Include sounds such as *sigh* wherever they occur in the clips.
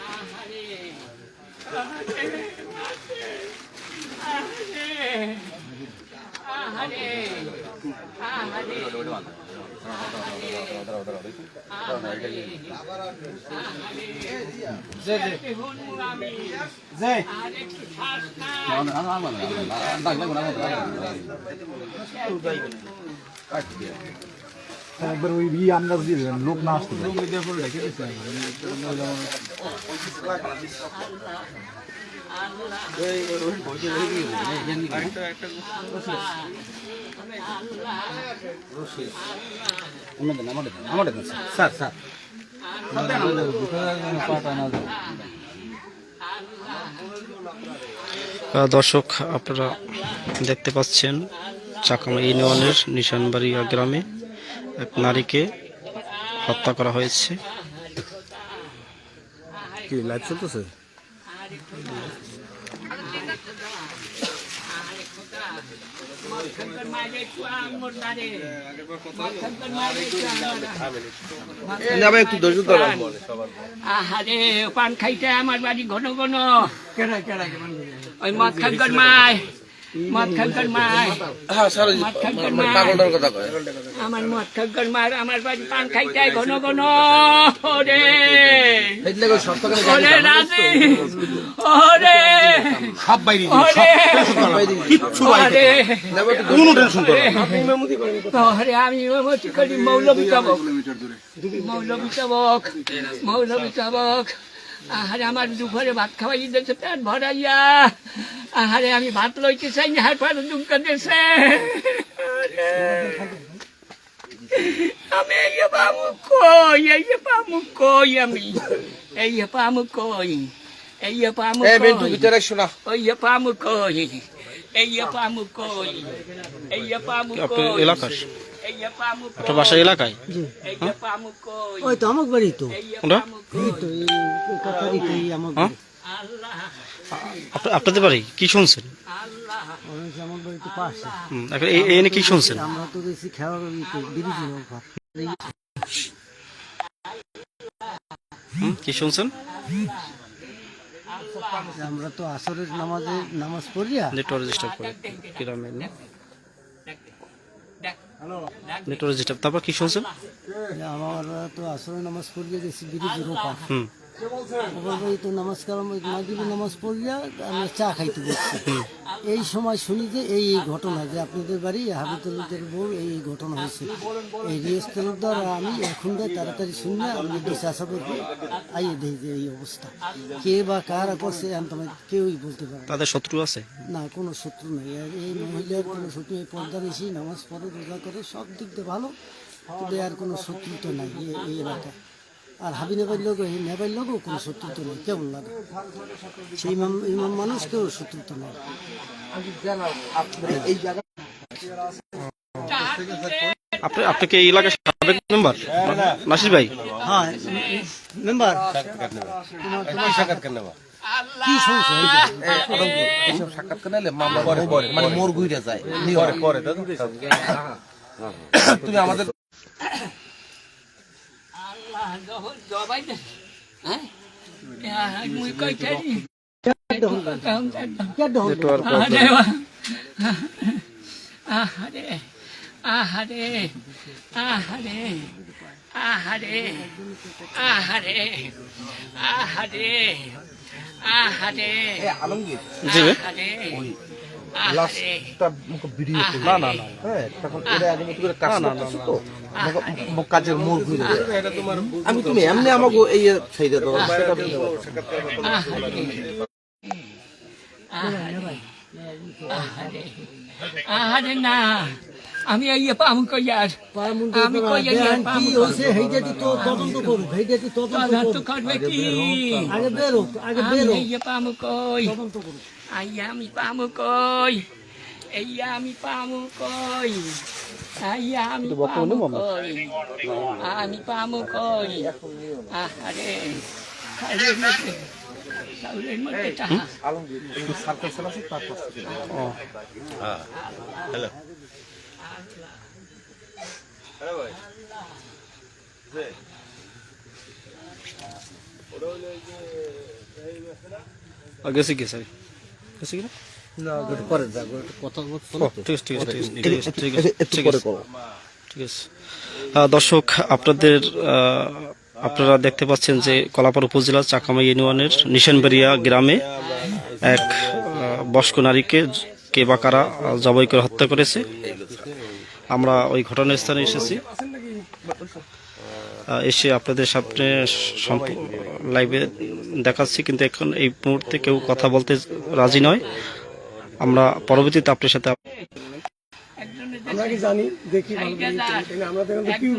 아하리 아하리 아하리 একবার ওই ইয়ে আন্দাজ দিয়ে দেবেন লোক না আসতে দর্শক, আপনারা দেখতে পাচ্ছেন চাকামা ইউনিয়নের নিশানবাড়িয়া গ্রামে এক নারীকে হত্যা করা হয়েছে। কি লাইভ চলতেছে? একটু ধৈর্য ধরো। আহারে পান খাইতে আমার বাড়ি ঘন ঘন। ওই মদ ওই মদ মায় হ্যাঁ আমার মদ মার আমার বাড়ি পান খাইতে ঘন ঘন। ওরে। রাজি। ওরে। সব বাইরে কোনো টেনশন ওরে আমি মতি করি। মৌলবী চাবক। মৌলবী চাবক। মৌলবী চাবক। আহারে আমার দুপুরে ভাত খাওয়াই দিয়েছে পেট ভরাইয়া। আহারে আমি ভাত লইতে চাই না হার পারে দুঃখ দিয়েছে আমি এই পামু কই এই পামু কই আমি? এই পামু কই এই পামু এ বেন্টু ভিতরে শোনা। ওই পামু কই এই পামু কই এই পামু কই। এলাকার। এলাকায়? কই ওই তো আমার বাড়ি তো। হ্যাঁ? আপনাদের বাড়ি কি শুনছেন? এনে কি শুনছেন? আমরা তো হুম, কি শুনছেন? আমরা তো আসরের নামাজে নামাজ পড়িয়া নেটওয়ার্ক ডিস্টার্ব করে নেটওয়ার্ক ডিস্টার্ব তারপর কি শুনছেন? আমার তো আসলে নামাজ পড়িয়ে গেছি বিদ্যুৎ রোপা। হুম। তো নামাজ কালাম নামাজ পড়িয়া আমরা চা খাইতে গেছি এই সময় শুনি যে এই ঘটনা যে আপনাদের বাড়ি হাবিতুল্লাদের বউ এই ঘটনা হয়েছে। এই আমি এখন তাড়াতাড়ি শুনে করব আইয়ে দেই যে এই অবস্থা। কে বা কারা করছে আমি কেউই বলতে পারে তাদের শত্রু আছে? না কোনো শত্রু নেই। এই মহিলার কোনো শত্রু এই পর্দা বেশি নামাজ পড়ে রোজা করে সব দিক দিয়ে ভালো। আর কোনো শত্রু তো নাই এই- এই এলাকায়। আর হাবি নেবার লোক এই নেবার লোকও কোনো শত্রু নেই কেমন লাগে? সেই ইমাম ইমাম মানুষ কেউ শত্রু নেই। আপনি আপনি কি এই এলাকার সাবেক মেম্বার? নাসির ভাই? হ্যাঁ মেম্বার। সাক্ষাৎকার কি এইসব সাক্ষাৎকার নিলে? মামলা পরে পরে মানে মোর ঘুরে যায়। পরে পরে তুমি আমাদের জবাই হ্যাঁ মুই কই থাকি আহারে আহারে আহারে আহারে আহারে আহারে আহারে আহারে লাস্টটা মুখ ভিডিও না না না হ্যাঁ তখন এর আগে মতো করে কাজ করতেছো তো? কাজের মোর ঘুরে যায় আমি তুমি এমনি আমাকে এই দাও না আমি এই পাম কইয়ার আমি কই এই দেন পাম কি কি তো তদন্ত করুক তদন্ত তদন্ত করবে? কি? আগে বেরোক আগে বেরোক এই পাম কই? তদন্ত করুক। আইয়া আমি পামু কই আইয়া আমি পামু কই আইয়া আমি পামু কই আমি পামু কই আরে আরে চাউলের মধ্যে টাকা আলমগীর সার্কেল সেল আছে তার কাছ থেকে ও আ, গেছে কি স্যার গেছে কি না পরে যাব কথা ঠিক আছে ঠিক আছে ঠিক আছে ঠিক আছে ঠিক আছে। ঠিক আছে। আহ, দর্শক আপনাদের আপনারা দেখতে পাচ্ছেন যে কলাপাড়া উপজেলার চাকামা ইউনিয়নের নিশানবাড়িয়া গ্রামে এক বয়স্ক নারীকে কে বা কারা জবাই করে হত্যা করেছে। আমরা ওই ঘটনাস্থানে এসেছি। এসে আপনাদের সামনে লাইভে দেখাচ্ছি কিন্তু এখন এই মুহূর্তে কেউ কথা বলতে রাজি নয় আমরা পরবর্তীতে আপনার সাথে আমরা কি জানি দেখি? আমরা তো কিউ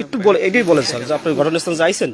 একটু বলে এটাই বলেন স্যার যে আপনি ঘটনাস্থানে যাইছেন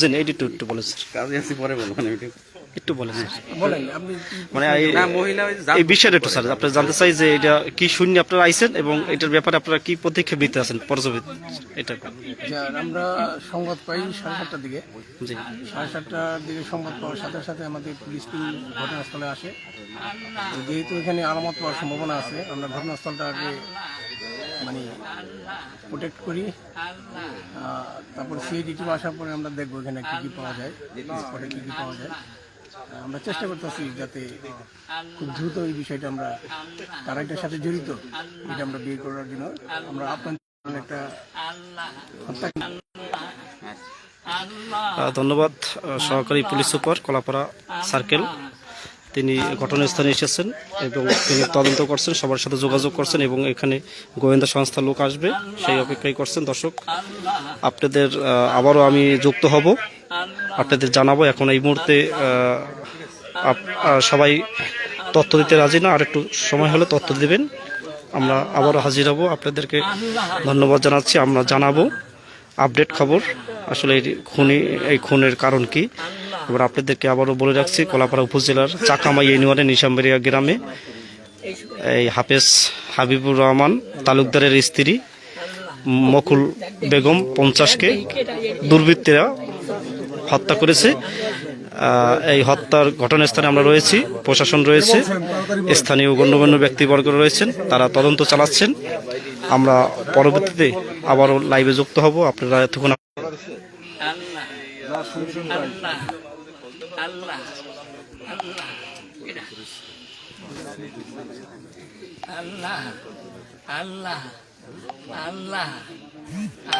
জেন এটি একটু একটু বলেন স্যার কাজে আসি পরে বলব না ওইটা। একটু বলেন। স্যার বলেন আপনি কি মানে এই- বিষয়টা একটু স্যার আপনি জানতে চাই যে এটা কি শূন্য আপনারা আইছেন এবং এটার ব্যাপারে আপনারা কি পদক্ষেপ নিতে আছেন পর্যবেক্ষণ এটা আমরা সংবাদ পাই সাড়ে সাতটার দিকে। সাড়ে সাতটার দিকে সংবাদ পাওয়ার সাথে সাথে আমাদের পুলিশ টিম ঘটনাস্থলে আসে। যেহেতু এখানে আলামত পাওয়ার সম্ভাবনা আছে আমরা ঘটনাস্থলটাকে মানে প্রোটেক্ট করি। তারপর সিআইডি টিম আসার পরে আমরা দেখব এখানে কী কী পাওয়া যায় স্পটে কী কী পাওয়া যায়। আমরা চেষ্টা করতেছি যাতে খুব দ্রুত এই বিষয়টা আমরা তারা এটার সাথে জড়িত। এটা আমরা বিয়ে করার জন্য আমরা আপনার একটা ধন্যবাদ সহকারী পুলিশ সুপার, কলাপাড়া সার্কেল। তিনি ঘটনাস্থানে এসেছেন এবং তিনি তদন্ত করছেন, সবার সাথে যোগাযোগ করছেন এবং এখানে গোয়েন্দা সংস্থার লোক আসবে, সেই অপেক্ষাই করছেন। দর্শক, আপনাদের আবারও আমি যুক্ত হব। আপনাদের জানাব এখন এই মুহূর্তে সবাই তথ্য দিতে রাজি না আর একটু সময় হলে তথ্য দেবেন। আমরা আবারও হাজির হব। আপনাদেরকে ধন্যবাদ জানাচ্ছি। আমরা জানাব আপডেট খবর। আসলে এই খুনি, এই খুনের কারণ কি? এবার আপনাদেরকে আবারও বলে রাখছি, কলাপাড়া উপজেলার চাকামাই ইউনিয়নের নিশাম্বেরিয়া গ্রামে এই হাফেজ হাবিবুর রহমান, তালুকদারের স্ত্রী মকুল বেগম পঞ্চাশকে দুর্বৃত্তরা হত্যা করেছে। এই হত্যার ঘটনাস্থানে আমরা রয়েছি, প্রশাসন রয়েছে, স্থানীয় গণ্যমান্য ব্যক্তিবর্গ রয়েছেন, তারা তদন্ত চালাচ্ছেন। আমরা পরবর্তীতে আবারও লাইভে যুক্ত হব। আপনারা এতক্ষণ আল্লাহ আল্লাহ আল্লাহ আল্লাহ এটা। আল্লাহ আল্লাহ আল্লাহ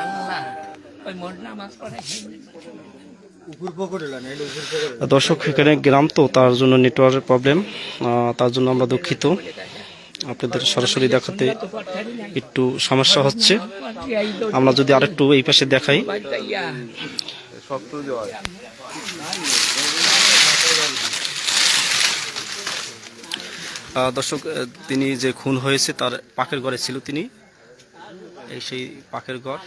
আল্লাহ। ওই মোট নামাজ পড়ে। দর্শক এখানে গ্রাম তো তার জন্য নেটওয়ার্কের প্রবলেম তার জন্য আমরা দুঃখিত। আপনাদের সরাসরি দেখাতে একটু সমস্যা হচ্ছে। আমরা যদি আরেকটু এই পাশে দেখাই। দর্শক তিনি যে খুন হয়েছে তার পাখের ঘরে ছিল তিনি। এই সেই পাখের ঘর।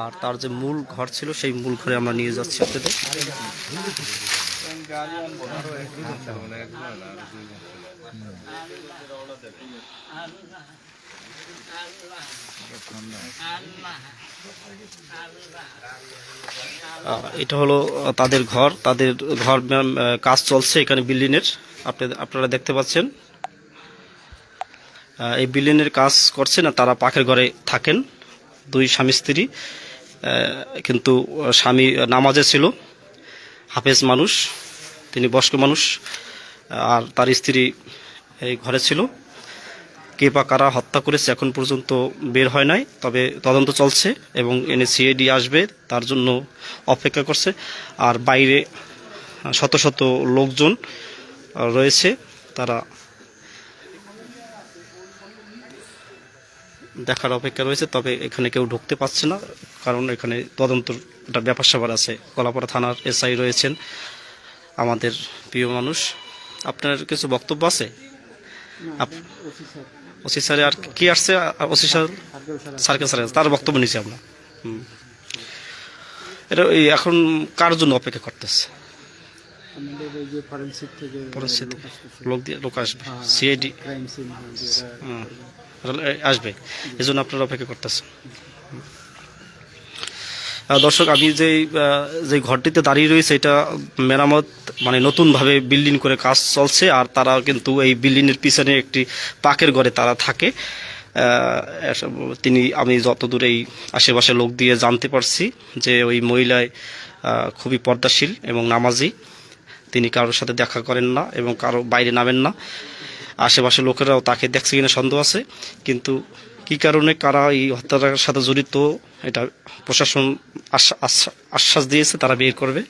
আর তার যে মূল ঘর ছিল, সেই মূল ঘরে আমরা নিয়ে যাচ্ছি আপনাদের। এটা হলো তাদের ঘর। তাদের ঘর কাজ চলছে এখানে বিল্ডিং এর আপনাদের আপনারা দেখতে পাচ্ছেন। এই বিল্ডিং এর কাজ করছে না তারা পাখের ঘরে থাকেন। দুই স্বামী স্ত্রী কিন্তু স্বামী নামাজে ছিল, হাফেজ মানুষ, তিনি বয়স্ক মানুষ, আর তার স্ত্রী এই ঘরে ছিল। কে বা কারা হত্যা করেছে এখন পর্যন্ত বের হয় নাই, তবে তদন্ত চলছে এবং এনে সিআইডি আসবে, তার জন্য অপেক্ষা করছে। আর বাইরে শত শত লোকজন রয়েছে, তারা দেখার অপেক্ষা রয়েছে, তবে এখানে কেউ ঢুকতে পারছে না, কারণ এখানে তদন্ত একটা ব্যাপার স্যাপার আছে। কলাপাড়া থানার এসআই রয়েছেন আমাদের প্রিয় মানুষ। আপনার কিছু বক্তব্য আছে? ওসি স্যার আর কি আসছে? ওসি স্যার সার্কেল স্যার, তার বক্তব্য নিচ্ছি আমরা। এটা এখন কার জন্য অপেক্ষা করতেছে? আমাদের এই যে ফরেন্সিক থেকে পরিস্থিতি লোক দিয়ে লোক আসবে। সিআইডি ক্রাইম সিন আসবে। এই জন্য আপনারা অপেক্ষা করতেছেন। দর্শক আমি যে যে ঘরটিতে দাঁড়িয়ে রয়েছে এটা মেরামত মানে নতুনভাবে বিল্ডিং করে কাজ চলছে আর তারা কিন্তু এই বিল্ডিংয়ের পিছনে একটি পাকের ঘরে তারা থাকে। তিনি আমি যতদূর এই আশেপাশে লোক দিয়ে জানতে পারছি যে ওই মহিলায় খুবই পর্দাশীল এবং নামাজি। তিনি কারোর সাথে দেখা করেন না এবং কারও বাইরে নামেন না। আশেপাশের লোকেরাও তাকে দেখছে কিনা সন্দেহ আছে। কিন্তু কি কারণে কারা এই হত্যার সাথে জড়িত, এটা প্রশাসন আশ্বা- আশ্বা- আশ্বাস দিয়েছে, তারা বের করবে।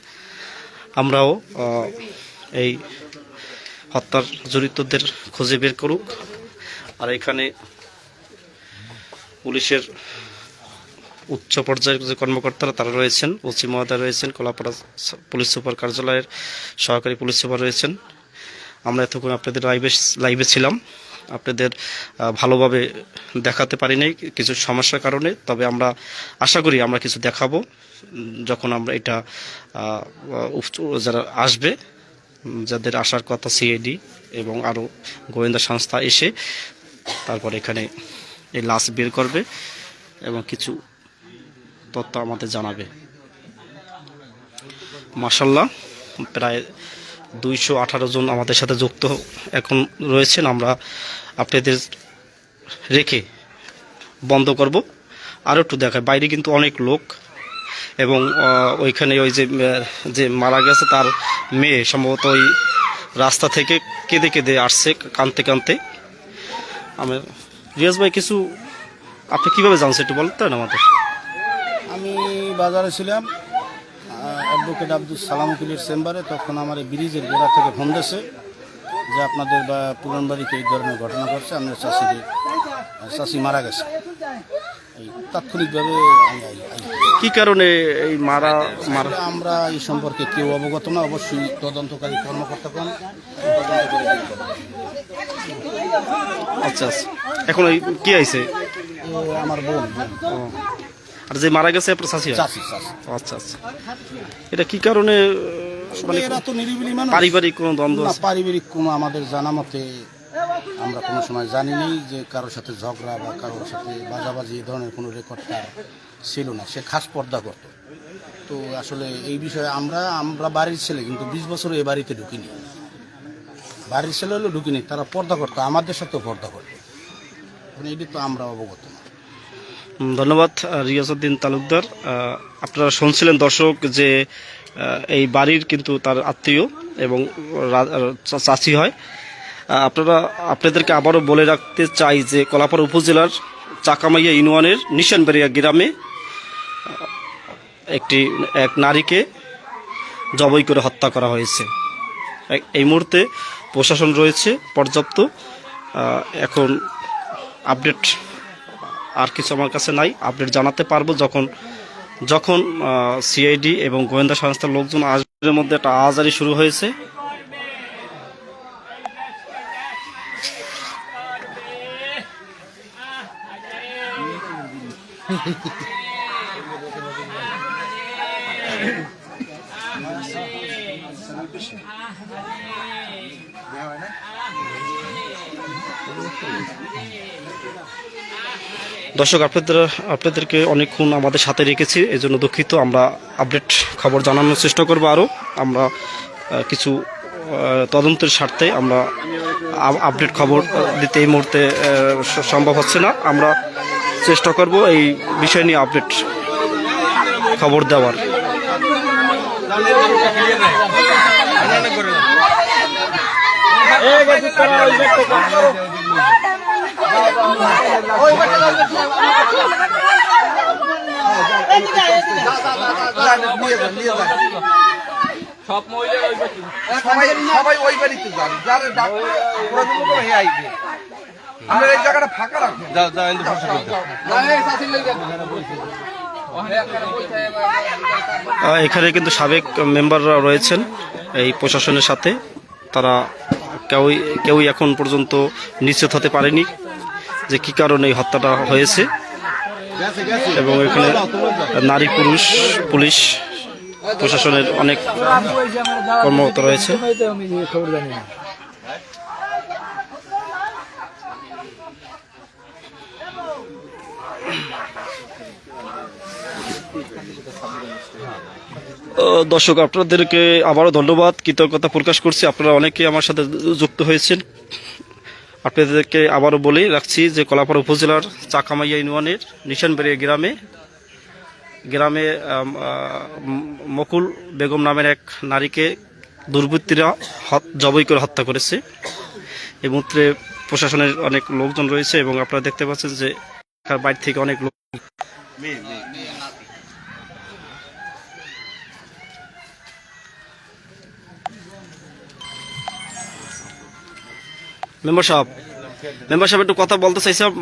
আমরাও এই হত্যার জড়িতদের খুঁজে বের করুক। আর এখানে পুলিশের উচ্চ পর্যায়ের যে কর্মকর্তারা তারা রয়েছেন, ওসি মহোদয় রয়েছেন, কলাপাড়া পুলিশ সুপার কার্যালয়ের সহকারী পুলিশ সুপার রয়েছেন। আমরা এতক্ষণ আপনাদের লাইভে লাইভে ছিলাম। আপনাদের ভালোভাবে দেখাতে পারি নাই কিছু সমস্যার কারণে, তবে আমরা আশা করি আমরা কিছু দেখাবো। যখন আমরা এটা যারা আসবে, যাদের আসার কথা সিআইডি এবং আরও গোয়েন্দা সংস্থা এসে তারপর এখানে এই লাশ বের করবে এবং কিছু তথ্য আমাদের জানাবে। মাসাল্লাহ প্রায় দুইশো আঠারো জন আমাদের সাথে যুক্ত এখন রয়েছেন। আমরা আপনাদের রেখে বন্ধ করব। আরও একটু দেখায় বাইরে কিন্তু অনেক লোক এবং ওইখানে ওই যে যে মারা গেছে তার মেয়ে সম্ভবত ওই রাস্তা থেকে কেঁদে কেঁদে আসছে কানতে কানতে আমি রিয়াজ ভাই, কিছু আপনি কীভাবে জানছেন একটু বলতেন আমাদের। আমি বাজারে ছিলাম অ্যাডভোকেট আব্দুল সালাম উকিলের চেম্বারে তখন আমার এই ব্রিজের গোড়া থেকে ফোন দিয়েছে যে আপনাদের বা পুরানবাড়িতে এই ধরনের ঘটনা ঘটছে আপনার চাষিদের চাষি মারা গেছে। তাৎক্ষণিকভাবে। কি কারণে এই মারা মারা? আমরা এই সম্পর্কে কেউ অবগত না অবশ্যই তদন্তকারী কর্মকর্তা বের আচ্ছা আচ্ছা। এখন কি আইছে? আমার বোন, আর যে মারা গেছে আপনার চাষি আচ্ছা আচ্ছা। এটা কি কারণে মানে এরা তো নিরিবিলি মানুষ। পারিবারিক কোনো দ্বন্দ্ব না পারিবারিক কোনো আমাদের জানা মতে আমরা কোনো সময় জানি নেই যে কারোর সাথে ঝগড়া বা কারোর সাথে বাজাবাজি এই ধরনের কোনো রেকর্ড তার ছিল না। সে খাস পর্দা করত। তো আসলে এই বিষয়ে আমরা আমরা বাড়ির ছেলে কিন্তু বিশ বছর এ বাড়িতে ঢুকিনি। বাড়ির ছেলে হলেও ঢুকিনি তারা পর্দা করতো আমাদের সাথেও পর্দা করতো। মানে এটি তো আমরা অবগত না। ধন্যবাদ আহ, রিয়াজউদ্দিন তালুকদার। আপনারা শুনছিলেন দর্শক যে এই বাড়ির কিন্তু তার আত্মীয় এবং রা- আহ, চা- চাচি হয়। আপনারা আপনাদেরকে আবারও বলে রাখতে চাই যে কলাপাড়া উপজেলার চাকামাইয়া ইউনিয়নের নিশানবাড়িয়া গ্রামে একটি এক নারীকে জবই করে হত্যা করা হয়েছে। এই মুহূর্তে প্রশাসন রয়েছে পর্যাপ্ত। এখন আপডেট আর কিছু আমার কাছে নাই। আপডেট জানাতে পারব যখন যখন সিআইডি এবং গোয়েন্দা সংস্থার লোকজন আসবে মধ্যে একটা আওয়াজারি শুরু হয়েছে। *laughs* দর্শক আপনাদের আপনাদেরকে অনেকক্ষণ আমাদের সাথে রেখেছি এই জন্য দুঃখিত আমরা আপডেট খবর জানানোর চেষ্টা করব আরও আমরা কিছু তদন্তের স্বার্থে আমরা আপ- আপডেট খবর দিতে এই মুহূর্তে সম্ভব হচ্ছে না আমরা চেষ্টা করব এই বিষয় নিয়ে আপডেট খবর দেওয়ার সবাই সবাই ওই বাড়িতে যান। যার ডাক্তার প্রয়োজন আইবে আমরা এই জায়গাটা ফাঁকা রাখব যাও যাও ইন্দু ফসল এখানে কিন্তু সাবেক মেম্বাররা রয়েছেন এই প্রশাসনের সাথে। তারা কেউই কেউই এখন পর্যন্ত নিশ্চিত হতে পারেনি। যে কি কারণে এই হত্যাটা হয়েছে। এবং এখানে নারী, পুরুষ, পুলিশ, প্রশাসনের অনেক কর্মরত রয়েছে। দর্শক, আপনাদেরকে আবারও ধন্যবাদ, কৃতজ্ঞতা প্রকাশ করছি। আপনারা অনেকে আমার সাথে যুক্ত হয়েছেন। আপনাদেরকে আবারও বলে, রাখছি যে কলাপাড়া উপজেলার চাকামাইয়া ইউনিয়নের নিশানবেড়িয়া গ্রামে গ্রামে মকুল বেগম নামের এক নারীকে দুর্বৃত্তীরা জবাই করে হত্যা করেছে। এই মুহূর্তে প্রশাসনের অনেক লোকজন রয়েছে এবং আপনারা দেখতে পাচ্ছেন যে বাইরে থেকে অনেক লোক মেম্বার সাহেব মেম্বার সাহেব একটু কথা বলতে চাইছিলাম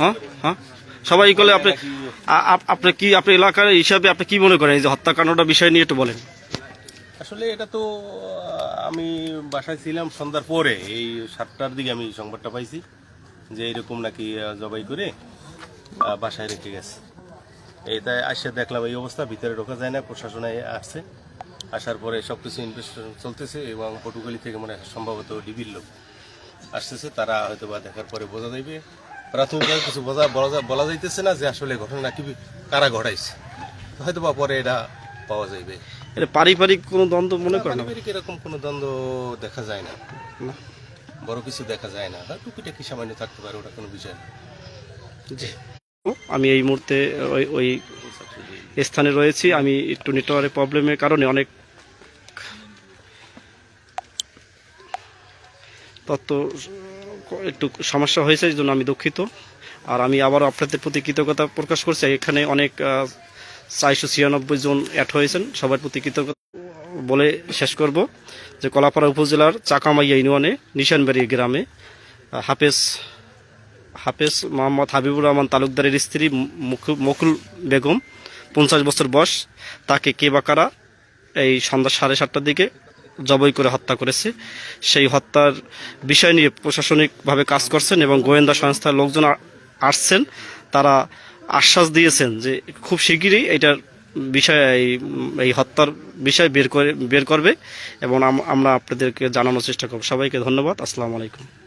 হ্যাঁ? হ্যাঁ? সবাই ই করলে আপনি আপনি কি, আপনি এলাকার হিসাবে আপনি কি মনে করেন এই যে হত্যাকাণ্ডটা বিষয় নিয়ে একটু বলেন। আসলে এটা তো, আমি বাসায় ছিলাম সন্ধ্যার পরে, এই সাতটার দিকে আমি সংবাদটা পাইছি যে এরকম নাকি জবাই করে বাসায় রেখে গেছে। এইটাই আসে দেখলাম এই অবস্থা, ভিতরে ঢোকা যায় না, প্রশাসনে আসছে। আসার পরে সব কিছু ইনভেস্টিগেশন চলতেছে এবং পটুখালি থেকে মনে সম্ভবত ডিবির লোক আসতেছে তারা হয়তো বা দেখার পরে বোঝা যাইবে। প্রাথমিকভাবে কিছু বোঝা বলা বলা যাইতেছে না যে আসলে ঘটনা কি কারা ঘটাইছে। হয়তো বা পরে এটা পাওয়া যাইবে। এটা পারিবারিক কোনো দ্বন্দ্ব মনে করেন? পারিবারিক এরকম কোনো দ্বন্দ্ব দেখা যায় না। বড় কিছু দেখা যায় না। হ্যাঁ, টুকিটাকি সামান্য থাকতে পারে ওটা কোনো বিষয় না। জি। আমি এই মুহূর্তে ওই ওই স্থানে রয়েছি। আমি একটু নেটওয়ার্কের প্রবলেমের কারণে অনেক তত্ত্ব একটু সমস্যা হয়েছে, এই জন্য আমি দুঃখিত। আর আমি আবারও আপনাদের প্রতি কৃতজ্ঞতা প্রকাশ করছি। এখানে অনেক চারশো ছিয়ানব্বই জন অ্যাড হয়েছেন। সবার প্রতি কৃতজ্ঞতা বলে শেষ করব যে কলাপাড়া উপজেলার চাকামাইয়া ইউনিয়নে নিশানবাড়ি গ্রামে হাফেজ হাফেজ মোহাম্মদ হাবিবুর রহমান তালুকদারের স্ত্রী মুকু- মকুল বেগম, পঞ্চাশ বছর বয়স। তাকে কে বা কারা এই সন্ধ্যা সাড়ে সাতটার দিকে জবই করে হত্যা করেছে। সেই হত্যার বিষয় নিয়ে প্রশাসনিকভাবে কাজ করছেন এবং গোয়েন্দা সংস্থার লোকজন আসছেন। তারা আশ্বাস দিয়েছেন যে খুব শিগগিরই এটার বিষয় এই- হত্যার বিষয় বের করে, বের করবে এবং আম- আমরা আপনাদেরকে জানানোর চেষ্টা করব। সবাইকে ধন্যবাদ। আসসালামু আলাইকুম।